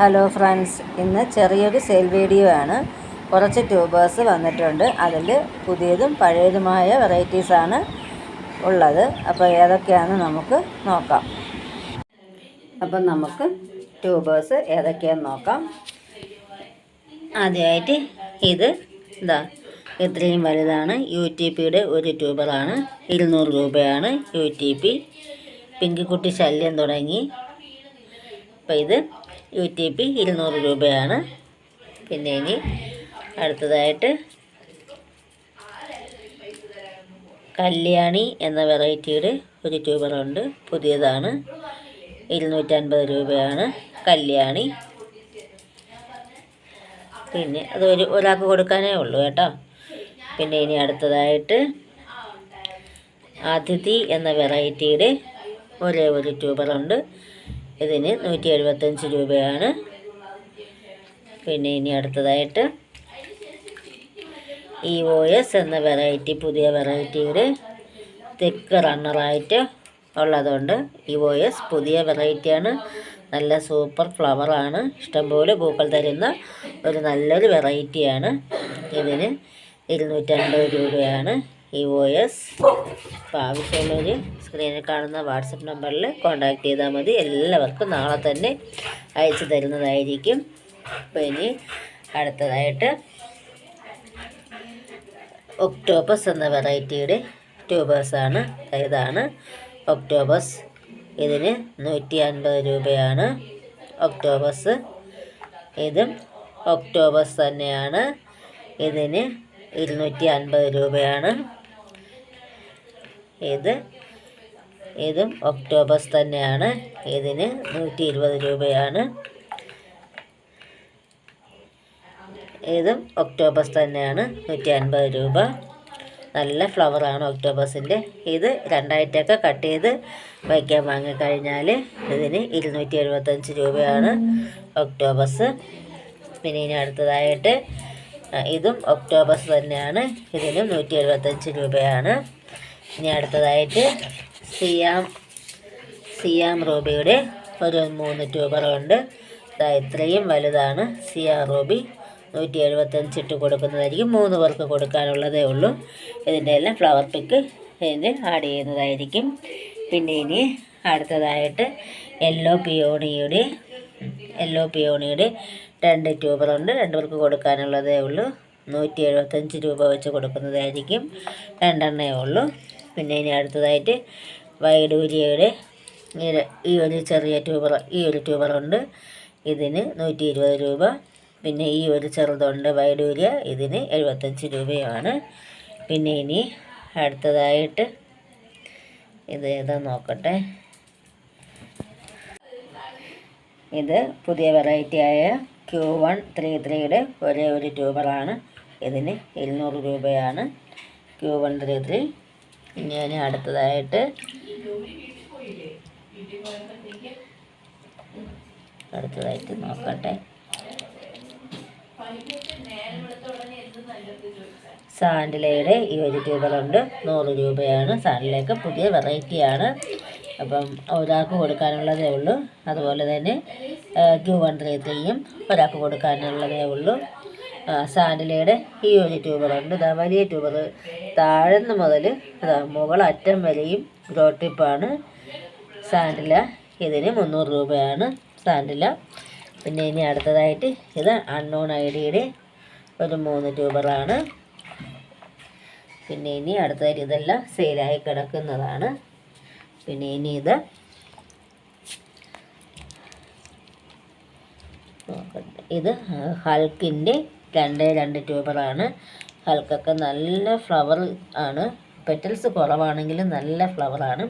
Hello friends ഇന്ന് ചെറിയൊരു sale video ആണ്. കുറച്ച് ട്യൂബേഴ്സ് വന്നിട്ടുണ്ട്. അതിൽ പുതിയതും പഴയതുമായ വെറൈറ്റീസാണ് ഉള്ളത്. അപ്പോൾ ഏതൊക്കെയാണെന്ന് നമുക്ക് നോക്കാം. അപ്പം നമുക്ക് ട്യൂബേഴ്സ് ഏതൊക്കെയാണെന്ന് നോക്കാം. ആദ്യമായിട്ട് ഇത് ഇതാ ഇത്രയും വലുതാണ്. യു ടി പിയുടെ ഒരു ട്യൂബറാണ് ഇരുന്നൂറ് രൂപയാണ് യു ടി പി പിങ്കിക്കുട്ടി ശല്യം തുടങ്ങി. അപ്പോൾ ഇത് യു ടി പി ഇരുന്നൂറ് രൂപയാണ്. പിന്നെ ഇനി അടുത്തതായിട്ട് കല്യാണി എന്ന വെറൈറ്റിയുടെ ഒരു ട്യൂബറുണ്ട്. പുതിയതാണ്. ഇരുന്നൂറ്റൻപത് രൂപയാണ് കല്യാണി. പിന്നെ അത് ഒരു ഒരാൾക്ക് കൊടുക്കാനേ ഉള്ളൂ കേട്ടോ. പിന്നെ ഇനി അടുത്തതായിട്ട് അതിഥി എന്ന വെറൈറ്റിയുടെ ഒരേ ഒരു ട്യൂബറുണ്ട്. ഇതിന് നൂറ്റി എഴുപത്തഞ്ച് രൂപയാണ്. പിന്നെ ഇനി അടുത്തതായിട്ട് ഇ ഒ എസ് എന്ന വെറൈറ്റി പുതിയ വെറൈറ്റിയുടെ തെക്ക് റണ്ണറായിട്ട് ഉള്ളതുകൊണ്ട് ഇ ഒ എസ് പുതിയ വെറൈറ്റിയാണ് നല്ല സൂപ്പർ ഫ്ലവറാണ് ഇഷ്ടംപോലെ പൂക്കൾ തരുന്ന ഒരു നല്ലൊരു വെറൈറ്റിയാണ് ഇതിന് ഇരുന്നൂറ്റൻപത് രൂപയാണ്. ഇ ഒ എസ് അപ്പോൾ ആവശ്യമുള്ളവർ സ്ക്രീനിൽ കാണുന്ന വാട്സപ്പ് നമ്പറിൽ കോൺടാക്ട് ചെയ്താൽ മതി. എല്ലാവർക്കും നാളെ തന്നെ അയച്ചു തരുന്നതായിരിക്കും. അപ്പോൾ ഇനി അടുത്തതായിട്ട് ഒക്ടോബസ് എന്ന വെറൈറ്റിയുടെ ട്യൂബേഴ്സാണ് ഇതാണ് ഒക്ടോബസ് ഇതിന് നൂറ്റി അൻപത് രൂപയാണ് ഒക്ടോബസ് ഇതും ഒക്ടോബസ് തന്നെയാണ്. ഇതിന് ഇരുന്നൂറ്റി അൻപത് രൂപയാണ്. ഇത് ഇതും ഒക്ടോബസ് തന്നെയാണ്. ഇതിന് നൂറ്റി ഇരുപത് രൂപയാണ്. ഇതും ഒക്ടോബസ് തന്നെയാണ്. നൂറ്റി അൻപത് രൂപ. നല്ല ഫ്ലവറാണ് ഒക്ടോബസിന്റെ. ഇത് രണ്ടായിട്ടൊക്കെ കട്ട് ചെയ്ത് വയ്ക്കാൻ വാങ്ങിക്കഴിഞ്ഞാൽ ഇതിന് ഇരുന്നൂറ്റി എഴുപത്തഞ്ച് രൂപയാണ് ഒക്ടോബസ്. പിന്നെ ഇനി അടുത്തതായിട്ട് ഇതും ഒക്ടോബസ് തന്നെയാണ്. ഇതിനും നൂറ്റി എഴുപത്തഞ്ച് രൂപയാണ്. ഇനി അടുത്തതായിട്ട് സിയാം സിയാം റോബിയുടെ ഒരു മൂന്ന് ട്യൂബറുണ്ട് ഇത്രയും വലുതാണ് സിയാം റൂബി. നൂറ്റി എഴുപത്തഞ്ച് ഇട്ട് കൊടുക്കുന്നതായിരിക്കും. മൂന്ന് പേർക്ക് കൊടുക്കാനുള്ളതേ ഉള്ളൂ. ഇതിന്റെ എല്ലാം ഫ്ലവർ പിക്ക് ഇതിന് ആഡ് ചെയ്യുന്നതായിരിക്കും. പിന്നെ ഇനി അടുത്തതായിട്ട് യെല്ലോ പിയോണിയുടെ യെല്ലോ പിയോണിയുടെ രണ്ട് ട്യൂബറുണ്ട് രണ്ട് പേർക്ക് കൊടുക്കാനുള്ളതേ ഉള്ളൂ. നൂറ്റി എഴുപത്തഞ്ച് രൂപ വെച്ച് കൊടുക്കുന്നതായിരിക്കും. രണ്ടെണ്ണേ ഉള്ളൂ. പിന്നെ ഇനി അടുത്തതായിട്ട് വൈഡൂരിയയുടെ ഈ- ഒരു ചെറിയ ട്യൂബർ ഈ ഒരു ട്യൂബറുണ്ട് ഇതിന് നൂറ്റി ഇരുപത് രൂപ. പിന്നെ ഈ ഒരു ചെറുതുണ്ട് വൈഡൂരിയ ഇതിന് എഴുപത്തഞ്ച് രൂപയാണ്. പിന്നെ ഇനി അടുത്തതായിട്ട് ഇത് ഏതാ നോക്കട്ടെ. ഇത് പുതിയ വെറൈറ്റിയായ ക്യൂ വൺ ത്രീ ത്രീയുടെ ഒരേ ഒരു ട്യൂബറാണ്. ഇതിന് ഇരുന്നൂറ് രൂപയാണ്. ക്യൂ വൺ ത്രീ ത്രീ ഞാൻ അടുത്തതായിട്ട് അടുത്തതായിട്ട് നോക്കട്ടെ. സാൻഡിലയുടെ ഈ ട്യൂബറുണ്ട് നൂറ് രൂപയാണ്. സാൻഡിലയൊക്കെ പുതിയ വെറൈറ്റിയാണ്. അപ്പം ഒരാൾക്ക് കൊടുക്കാനുള്ളതേ ഉള്ളൂ. അതുപോലെ തന്നെ ടു വൺ ത്രീ ത്രീയും ഒരാൾക്ക് കൊടുക്കാനുള്ളതേ ഉള്ളൂ. സാൻഡിലയുടെ ഈ ഒരു ട്യൂബറുണ്ട് ഇതാ വലിയ ട്യൂബർ താഴ്ന്ന മുതൽ ഇതാ മുകൾ അറ്റം വരെയും ഗ്രോ ടിപ്പാണ് സാൻഡില ഇതിന് മുന്നൂറ് രൂപയാണ് സാൻഡില. പിന്നെ ഇനി അടുത്തതായിട്ട് ഇത് അൺനോൺ ഐ ഡിയുടെ ഒരു മൂന്ന് ട്യൂബറാണ് പിന്നെ ഇനി അടുത്തതായിട്ട് ഇതെല്ലാം സെയിലായി കിടക്കുന്നതാണ്. പിന്നെ ഇനി ഇത് ഇത് ഹൾക്കിന്റെ രണ്ട് രണ്ട് ട്യൂബറാണ്. അൽക്കൊക്കെ നല്ല ഫ്ലവർ ആണ്. പെറ്റൽസ് കുറവാണെങ്കിലും നല്ല ഫ്ലവറാണ്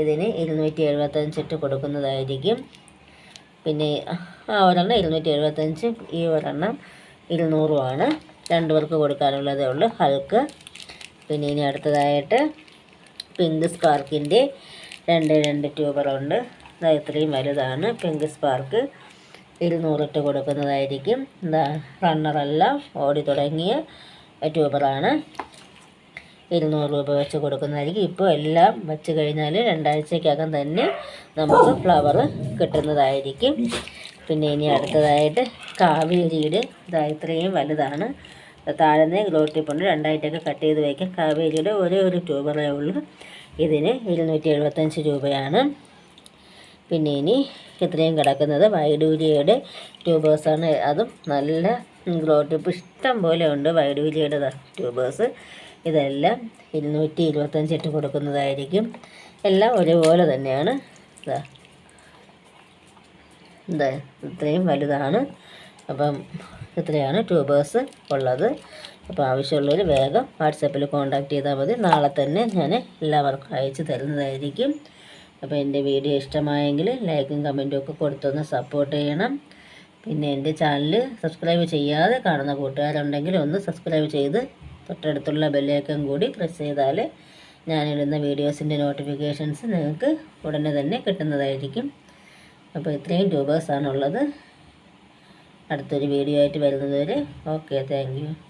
ഇതിന് ഇരുന്നൂറ്റി എഴുപത്തഞ്ച് ഇട്ട് കൊടുക്കുന്നതായിരിക്കും. പിന്നെ ആ ഒരെണ്ണം ഇരുന്നൂറ്റി എഴുപത്തഞ്ച് ഈ ഒരെണ്ണം ഇരുന്നൂറുമാണ്. രണ്ടു പേർക്ക് കൊടുക്കാനുള്ളതേ ഉള്ളൂ ഹൾക്ക് പിന്നെ ഇനി അടുത്തതായിട്ട് പിങ്ക് സ്പാർക്കിന്റെ രണ്ട് രണ്ട് ട്യൂബറുണ്ട്. ഇത്രയും വലുതാണ് പിങ്ക് സ്പാർക്ക് ഇരുന്നൂറിട്ട് കൊടുക്കുന്നതായിരിക്കും. എന്താ റണ്ണറെല്ലാം ഓടി തുടങ്ങിയ ട്യൂബറാണ്. ഇരുന്നൂറ് രൂപ വെച്ച് കൊടുക്കുന്നതായിരിക്കും. ഇപ്പോൾ എല്ലാം വെച്ച് കഴിഞ്ഞാൽ രണ്ടാഴ്ചക്കകം തന്നെ നമുക്ക് ഫ്ലവർ കിട്ടുന്നതായിരിക്കും. പിന്നെ ഇനി അടുത്തതായിട്ട് കാവേരിയുടെ ഇതാ ഇത്രയും വലുതാണ്. താഴ്ന്ന ഗ്രോ ടിപ്പുണ്ട് രണ്ടായിട്ടൊക്കെ കട്ട് ചെയ്ത് വയ്ക്കാം കാവേരിയുടെ ഒരേ ഒരു ട്യൂബറേ ഉള്ളൂ. ഇതിന് ഇരുന്നൂറ്റി രൂപയാണ്. പിന്നെ ഇനി ഇത്രയും കിടക്കുന്നത് വൈഡൂര്യയുടെ ട്യൂബേഴ്സാണ്. അതും നല്ല ഗ്രോ ട്യൂബ് ഇഷ്ടം പോലെ ഉണ്ട് വൈഡൂര്യയുടെ ട്യൂബേഴ്സ്. ഇതെല്ലാം ഇരുന്നൂറ്റി ഇരുപത്തഞ്ചിട്ട് കൊടുക്കുന്നതായിരിക്കും. എല്ലാം ഒരുപോലെ തന്നെയാണ്. ഇതാ ഇതാ ഇത്രയും വലുതാണ്. അപ്പം ഇത്രയാണ് ട്യൂബേഴ്സ് ഉള്ളത്. അപ്പോൾ ആവശ്യമുള്ളവർ വേഗം വാട്സപ്പിൽ കോൺടാക്ട് ചെയ്താൽ മതി. നാളെ തന്നെ ഞാൻ എല്ലാവർക്കും അയച്ചു തരുന്നതായിരിക്കും. അപ്പോൾ എന്റെ വീഡിയോ ഇഷ്ടമായെങ്കിൽ ലൈക്കും കമന്റും ഒക്കെ കൊടുത്തൊന്ന് സപ്പോർട്ട് ചെയ്യണം. പിന്നെ എന്റെ ചാനൽ സബ്സ്ക്രൈബ് ചെയ്യാതെ കാണുന്ന കൂട്ടുകാരുണ്ടെങ്കിൽ ഒന്ന് സബ്സ്ക്രൈബ് ചെയ്ത് തൊട്ടടുത്തുള്ള ബെല്ലേക്കം കൂടി പ്രസ് ചെയ്താൽ ഞാനിടുന്ന വീഡിയോസിന്റെ നോട്ടിഫിക്കേഷൻസ് നിങ്ങൾക്ക് ഉടനെ തന്നെ കിട്ടുന്നതായിരിക്കും. അപ്പോൾ ഇത്രയും ട്യൂബേഴ്സാണുള്ളത് അടുത്തൊരു വീഡിയോ ആയിട്ട് വരുന്നതുവരെ ഓക്കെ താങ്ക്